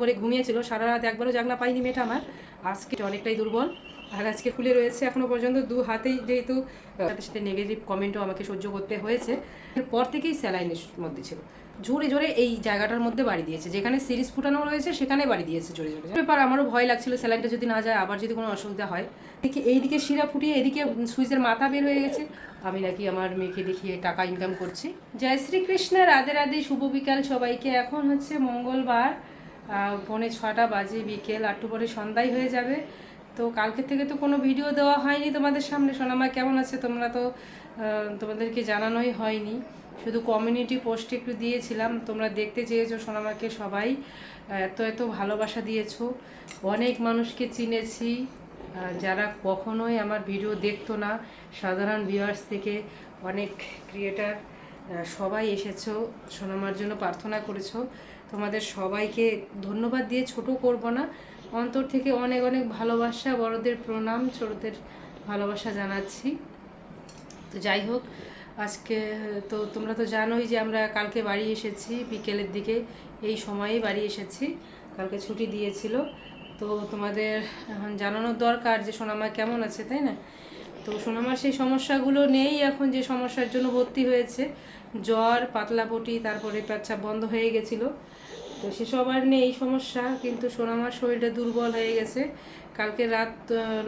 করে ঘুমিয়েছিল সারা রাত একবারও জাগনা পাইনি মেয়েটা আমার। আজকে অনেকটাই দুর্বল। আর আজকে ফুলে রয়েছে এখনও পর্যন্ত, দু হাতেই যেহেতু সাথে নেগেটিভ কমেন্টও আমাকে সহ্য করতে হয়েছে। পর থেকেই স্যালাইনের মধ্যে ছিল। জোরে জোরে এই জায়গাটার মধ্যে বাড়ি দিয়েছে। যেখানে সিরিজ ফুটানো রয়েছে, সেখানে বাড়ি দিয়েছে জোরে জোরে। ব্যাপার, আমারও ভয় লাগছিল স্যালাইনটা যদি না যায়, আবার যদি কোনো অসুবিধা হয়। দেখি এইদিকে শিরা ফুটিয়ে এদিকে সুইচের মাথা বের হয়ে গেছে। আমি নাকি আমার মেয়েকে দেখিয়ে টাকা ইনকাম করছি। জয় শ্রীকৃষ্ণ, রাধে রাধে, শুভ বিকাল সবাইকে। এখন হচ্ছে মঙ্গলবার। পৌনে ছটা বাজে বিকেল আটটু পরে সন্ধ্যায় হয়ে যাবে। তো কালকে থেকে তো কোনো ভিডিও দেওয়া হয়নি তোমাদের সামনে। সোনামা, কেমন আছে? তোমরা তো তোমাদেরকে জানানোই হয়নি। শুধু কমিউনিটি পোস্টে একটু দিয়েছিলাম। তোমরা দেখতে চেয়েছো সোনামাকে সবাই। এত এত ভালোবাসা দিয়েছ। অনেক মানুষকে চিনেছি। যারা কখনোই আমার ভিডিও দেখতো না, সাধারণ ভিউয়ার্স থেকে অনেক ক্রিয়েটার সবাই এসেছ, সোনামার জন্য প্রার্থনা করেছ। তোমাদের সবাইকে ধন্যবাদ দিয়ে ছোট করব না, অন্তর থেকে অনেক অনেক ভালোবাসা, বড়দের প্রণাম, ছোটদের ভালোবাসা জানাচ্ছি। তো যাই হোক, আজকে, তো তোমরা তো জানোই যে আমরা কালকে বাড়ি এসেছি, বিকেলের দিকে এই সময়েই বাড়ি এসেছি, কালকে ছুটি দিয়েছিল। তো তোমাদের এখন জানানোর দরকার যে সোনামা কেমন আছে, তাই না? তো সোনামার সেই সমস্যাগুলো নেই এখন, যে সমস্যার জন্য ভর্তি হয়েছে। জ্বর, পাতলাপটি, তারপরে পেচ্ছাপ বন্ধ হয়ে গেছিল। তো সেসব আর নেই সমস্যা, কিন্তু সোনামার শরীরটা দুর্বল হয়ে গেছে। কালকে রাত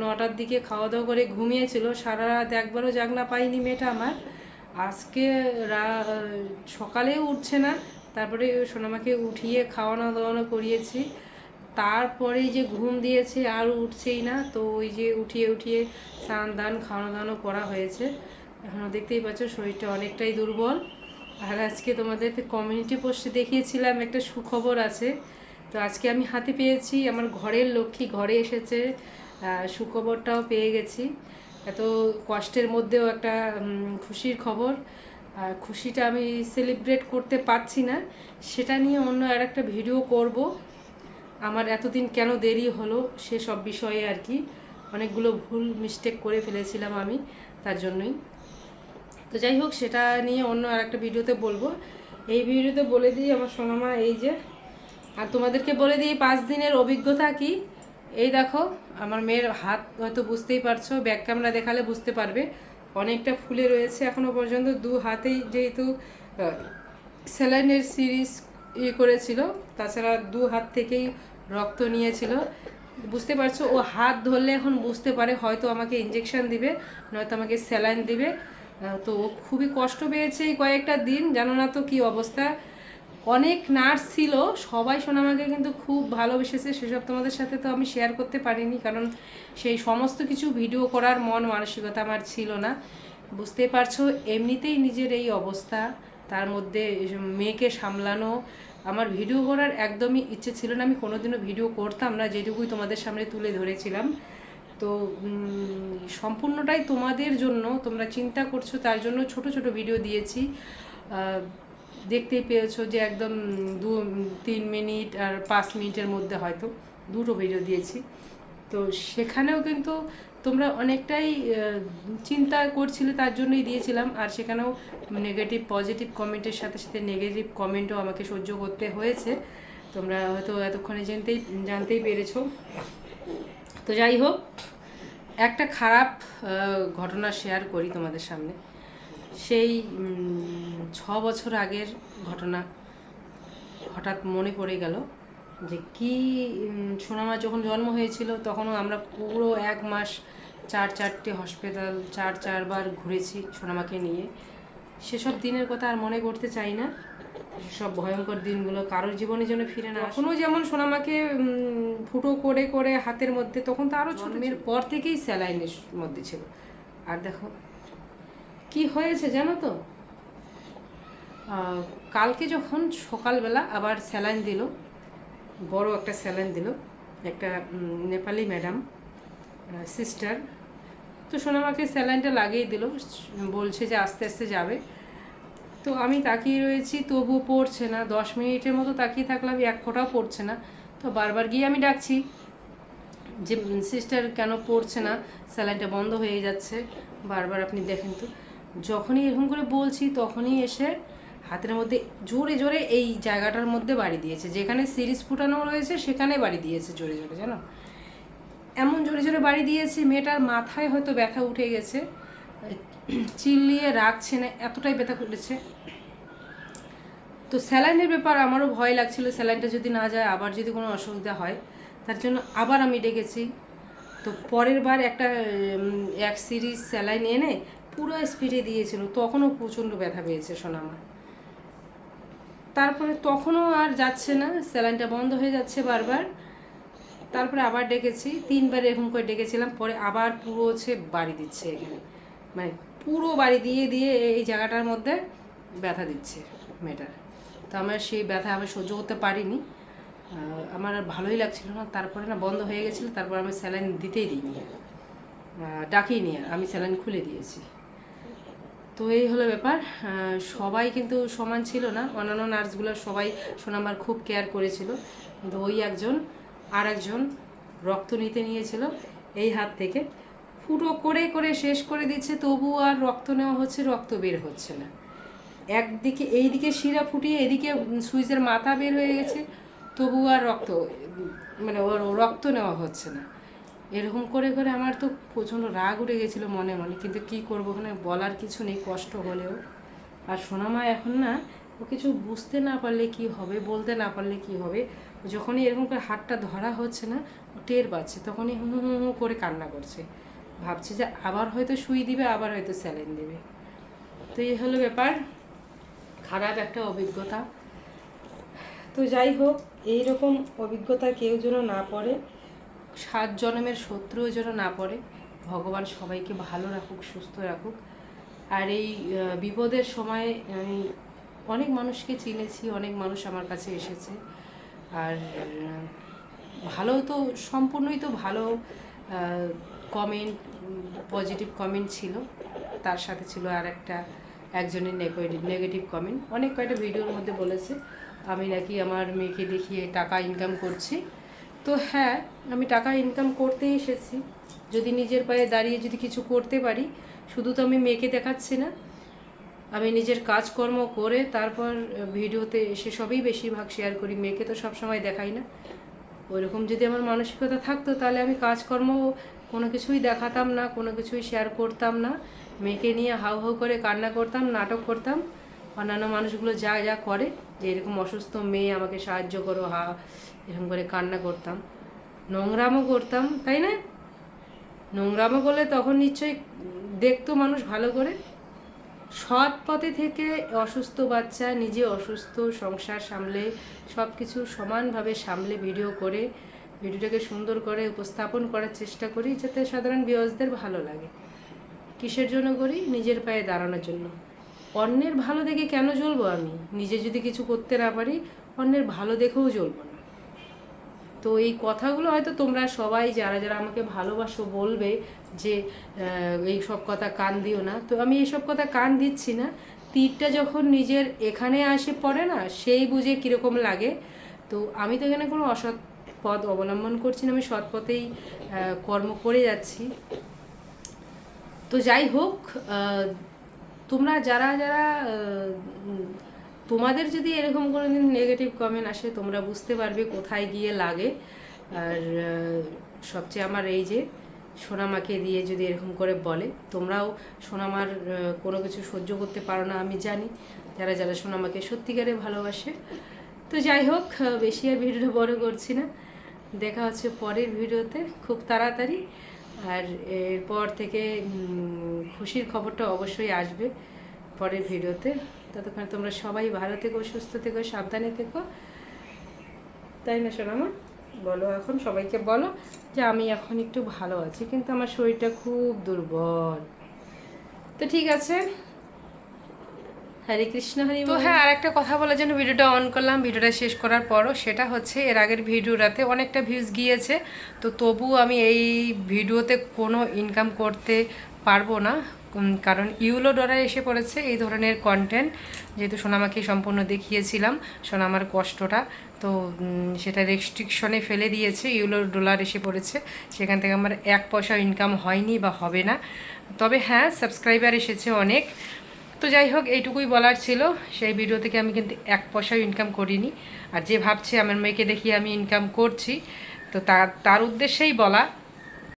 নটার দিকে খাওয়া দাওয়া করে ঘুমিয়েছিল। সারা রাত একবারও জাগনা পাইনি মেয়েটা আমার। আজকে রা সকালেও উঠছে না, তারপরে সোনামাকে উঠিয়ে খাওয়ানো দাওয়ানো করিয়েছি। তারপরেই যে ঘুম দিয়েছে আর উঠছেই না, তো ওই যে উঠিয়ে উঠিয়ে স্নান দান খাওয়ানো দাওয়ানো করা হয়েছে। এখনও দেখতেই পাচ্ছ শরীরটা অনেকটাই দুর্বল। আর আজকে তোমাদের কমিউনিটি পোস্টে দেখিয়েছিলাম, একটা সুখবর আছে। তো আজকে আমি হাতে পেয়েছি, আমার ঘরের লক্ষ্মী ঘরে এসেছে সুখবরটাও পেয়ে গেছি। এত কষ্টের মধ্যেও একটা খুশির খবর। খুশিটা আমি সেলিব্রেট করতে পারছি না। সেটা নিয়ে অন্য আর একটা ভিডিও করব। আমার এতদিন কেন দেরি হলো সে সব বিষয়ে আর কি। অনেকগুলো ভুল মিস্টেক করে ফেলেছিলাম আমি, তার জন্যই। তো যাই হোক, সেটা নিয়ে অন্য আর একটা ভিডিওতে বলব। এই ভিডিওতে বলে দিই আমার সোনামা, এই যে, আর তোমাদেরকে বলে দিই, পাঁচ দিনের অভিজ্ঞতা কি? এই দেখো, আমার মেয়ের হাত হয়তো বুঝতেই পারছ, ব্যাক ক্যামেরা দেখালে বুঝতে পারবে। অনেকটা ফুলে রয়েছে এখনও পর্যন্ত, দু হাতেই যেহেতু স্যালাইনের সিরিজ ইয়ে করেছিল, তাছাড়া দু হাত থেকেই রক্ত নিয়েছিল। বুঝতে পারছ, ও হাত ধরলে এখন বুঝতে পারে, হয়তো আমাকে ইঞ্জেকশান দিবে, নয়তো আমাকে স্যালাইন দিবে। তো খুবই কষ্ট পেয়েছে এই কয়েকটা দিন, জানো না তো কি অবস্থা। অনেক নার্স ছিল, সবাই সোনামাকে কিন্তু খুব ভালোবেসেছে, সেসব তোমাদের সাথে তো আমি শেয়ার করতে পারিনি, কারণ সেই সমস্ত কিছু ভিডিও করার মন, মানসিকতা আমার ছিল না। বুঝতেই পারছ, এমনিতেই নিজের এই অবস্থা, তার মধ্যে মেয়েকে সামলানো, আমার ভিডিও করার একদমই ইচ্ছে ছিল না, আমি কোনোদিনও ভিডিও করতাম না, যেটুকুই তোমাদের সামনে তুলে ধরেছিলাম। তো সম্পূর্ণটাই তোমাদের জন্য, তোমরা চিন্তা করছ, তার জন্য ছোট ছোট ভিডিও দিয়েছি। দেখতেই পেয়েছ যে একদম দু, তিন মিনিট আর পাঁচ মিনিটের মধ্যে হয়তো দুটো ভিডিও দিয়েছি। তো সেখানেও কিন্তু তোমরা অনেকটাই চিন্তা করছিলে, তার জন্যই দিয়েছিলাম। আর সেখানেও নেগেটিভ পজিটিভ কমেন্টের সাথে সাথে নেগেটিভ কমেন্টও আমাকে সহ্য করতে হয়েছে। তোমরা হয়তো এতক্ষণে জানতেই জানতেই পেরেছ। তো যাই হোক একটা খারাপ ঘটনা শেয়ার করি তোমাদের সামনে। সেই ছ বছর আগের ঘটনা হঠাৎ মনে পড়ে গেল যে কি সোনামা যখন জন্ম হয়েছিল তখনও আমরা পুরো এক মাস চার চারটে হসপিটাল চার চারবার ঘুরেছি সোনামাকে নিয়ে। সেসব দিনের কথা আর মনে করতে চাই না। সব ভয়ঙ্কর দিনগুলো কারোর জীবনে যেন ফিরে না এখনও যেমন সোনামাকে ফুটো করে করে হাতের মধ্যে তখন তো আরও জন্মের পর থেকেই স্যালাইনের মধ্যে ছিল। আর দেখো কি হয়েছে জানো তো? কালকে যখন সকালবেলা আবার স্যালাইন দিল বড় একটা স্যালাইন দিল একটা নেপালি ম্যাডাম সিস্টার তো সোনামাকে স্যালাইনটা লাগিয়ে দিল বলছে যে আস্তে আস্তে যাবে। তো আমি তাকিয়ে রয়েছি তবু পড়ছে না। দশ মিনিটের মতো তাকিয়ে থাকলাম, এক ফোঁটাও পড়ছে না। তো বারবার গিয়ে আমি ডাকছি যে, সিস্টার, কেন পড়ছে না? স্যালাইনটা বন্ধ হয়ে যাচ্ছে। বারবার আপনি দেখেন তো। যখনই এরকম করে বলছি, তখনই এসে হাতের মধ্যে জোরে জোরে এই জায়গাটার মধ্যে বাড়ি দিয়েছে। যেখানে সিরিজ ফুটানো রয়েছে, সেখানে বাড়ি দিয়েছে জোরে জোরে, জানো? এমন জোরে জোরে বাড়ি দিয়েছে, মেয়েটার মাথায় হয়তো ব্যথা উঠে গেছে। চিল্লিয়ে রাখছে না এতটাই ব্যথা করেছে তো স্যালাইনের ব্যাপার আমারও ভয় লাগছিল, স্যালাইনটা যদি না যায়, আবার যদি কোনো অসুবিধা হয়, তার জন্য আবার আমি ডেকেছি। তো পরের বার একটা এক সিরিজ স্যালাইন এনে পুরো স্পিডে দিয়েছিল, তখনও প্রচণ্ড ব্যথা পেয়েছে সোনামা। তারপরে তখনও আর যাচ্ছে না, স্যালাইনটা বন্ধ হয়ে যাচ্ছে বারবার। তারপরে আবার ডেকেছি, তিনবার এরকম করে ডেকেছিলাম, পরে আবার পুরো হচ্ছে বাড়ি দিচ্ছে এখানে। মানে পুরো বাড়ি দিয়ে দিয়ে এই জায়গাটার মধ্যে ব্যথা দিচ্ছে মেয়েটার। তো আমার সেই ব্যথা আমি সহ্য করতে পারিনি। আমার আর ভালোই লাগছিল না। তারপরে না বন্ধ হয়ে গেছিল, তারপর আমি স্যালাইন দিতেই দিইনি। ডাকিনি আর, আমি স্যালাইন খুলে দিয়েছি। তো এই হলো ব্যাপার। সবাই কিন্তু সমান ছিল না। অন্যান্য নার্সগুলো সবাই সোনামার খুব কেয়ার করেছিল। কিন্তু ওই একজন আর একজন রক্ত নিতে নিয়েছিল এই হাত থেকে। ফুটো করে করে শেষ করে দিচ্ছে, তবু আর রক্ত নেওয়া হচ্ছে, রক্ত বের হচ্ছে না। একদিকে, এইদিকে শিরা ফুটিয়ে এদিকে সুইচের মাথা বের হয়ে গেছে, তবু আর রক্ত মানে ওর রক্ত নেওয়া হচ্ছে না। এরকম করে করে আমার তো প্রচণ্ড রাগ উঠে গেছিল মনে মনে, কিন্তু কি করব ওখানে বলার কিছু নেই, কষ্ট হলেও। আর সোনামা এখন না, ও কিছু বুঝতে না পারলে কি হবে, বলতে না পারলে কি হবে, যখনই এরকম করে হাতটা ধরা হচ্ছে না, ও টের পাচ্ছে, তখনই হু হু হু, করে কান্না করছে। ভাবছে যে আবার হয়তো সুই দিবে, আবার হয়তো স্যালাইন দেবে। তো এই হলো ব্যাপার। খারাপ একটা অভিজ্ঞতা। তো যাই হোক, এইরকম অভিজ্ঞতা কেউ যেন না পড়ে, সাত জন্মের শত্রুও যেন না পড়ে, ভগবান সবাইকে ভালো রাখুক, সুস্থ রাখুক। আর এই বিপদের সময় আমি অনেক মানুষকে চিনেছি, অনেক মানুষ আমার কাছে এসেছে। আর ভালো তো, সম্পূর্ণই তো ভালো কমেন্ট পজিটিভ কমেন্ট ছিল। তার সাথে ছিল আর একটা একজনের নেগেটিভ নেগেটিভ কমেন্ট অনেক কয়টা ভিডিওর মধ্যে বলেছে, আমি নাকি আমার মেয়েকে দেখিয়ে টাকা ইনকাম করছি। তো হ্যাঁ আমি টাকা ইনকাম করতেই এসেছি। যদি নিজের পায়ে দাঁড়িয়ে যদি কিছু করতে পারি, শুধু তো আমি মেয়েকে দেখাচ্ছি না। আমি নিজের কাজকর্ম করে তারপর ভিডিওতে এসে সবই বেশিরভাগ শেয়ার করি। মেয়েকে তো সবসময় দেখাই না। ওইরকম যদি আমার মানসিকতা থাকতো, তাহলে আমি কাজকর্ম কোনো কিছুই দেখাতাম না, কোনো কিছুই শেয়ার করতাম না। মেয়েকে নিয়ে হাউ হাউ করে কান্না করতাম, নাটক করতাম। অন্যান্য মানুষগুলো যা যা করে, যে এরকম অসুস্থ মেয়ে আমাকে সাহায্য করো, হা, এরকম করে কান্না করতাম। নোংরামও করতাম, তাই না? নোংরামও করলে তখন নিশ্চয়ই দেখতো মানুষ ভালো করে। সৎ পথে থেকে অসুস্থ বাচ্চা নিজে অসুস্থ সংসার সামলে সব কিছু সমানভাবে সামলে ভিডিও করে ভিডিওটাকে সুন্দর করে উপস্থাপন করার চেষ্টা করি যাতে সাধারণ বিয়সদের ভালো লাগে। কিসের জন্য করি? নিজের পায়ে দাঁড়ানোর জন্য। অন্যের ভালো দেখে কেন জ্বলবো আমি? নিজে যদি কিছু করতে না পারি, অন্যের ভালো দেখেও জ্বলবো না। তো এই কথাগুলো হয়তো তোমরা সবাই যারা যারা আমাকে ভালোবাসো বলবে যে এই সব কথা কান দিও না। তো আমি এইসব কথা কান দিচ্ছি না। তীরটা যখন নিজের এখানে আসে পড়ে না, সেই বুঝে কীরকম লাগে। তো আমি তো এখানে কোনো অসৎ পথ অবলম্বন করছি না, আমি সৎ পথেই কর্ম করে যাচ্ছি। তো যাই হোক তোমরা যারা যারা তোমাদের যদি এরকম কোনো দিন নেগেটিভ কমেন্ট আসে, তোমরা বুঝতে পারবে কোথায় গিয়ে লাগে। আর সবচেয়ে আমার এই যে, সোনামাকে দিয়ে যদি এরকম করে বলে, তোমরাও সোনামার কোনো কিছু সহ্য করতে পারো না, আমি জানি। যারা যারা সোনামাকে সত্যিকারে ভালোবাসে তো যাই হোক, বেশি আর ভিডিওটা বড় করছি না। দেখা হচ্ছে পরের ভিডিওতে খুব তাড়াতাড়ি। আর এরপর থেকে খুশির খবরটা অবশ্যই আসবে পরের ভিডিওতে। ততক্ষণ তোমরা সবাই ভালো থেকো, সুস্থ থেকো, সাবধানে থেকো। তাই না সোনামা? বলো এখন, সবাইকে বলো যে আমি এখন একটু ভালো আছি, কিন্তু আমার শরীরটা খুব দুর্বল। তো ঠিক আছে হরে কৃষ্ণ হরি তো হ্যাঁ আর একটা কথা বলার জন্য ভিডিওটা অন করলাম ভিডিওটা শেষ করার পরও। সেটা হচ্ছে এর আগের ভিডিওটাতে অনেকটা ভিউজ গিয়েছে। তো তবু আমি এই ভিডিওতে কোনো ইনকাম করতে পারব না। কারণ ইউলো ডলার এসে পড়েছে এই ধরনের কন্টেন্ট যেহেতু সোনামাকে সম্পূর্ণ দেখিয়েছিলাম সোনামার কষ্টটা। তো সেটা রেস্ট্রিকশনে ফেলে দিয়েছে ইউলো ডলার এসে পড়েছে। সেখান থেকে আমার এক পয়সা ইনকাম হয়নি বা হবে না। তবে হ্যাঁ সাবস্ক্রাইবার এসেছে অনেক। তো যাই হোক, এইটুকুই বলার ছিল। সেই ভিডিও থেকে আমি কিন্তু এক পয়সাও ইনকাম করিনি। আর যে ভাবছে, আমার মেয়েকে দেখি আমি ইনকাম করছি। তো তার তার উদ্দেশ্যেই বলা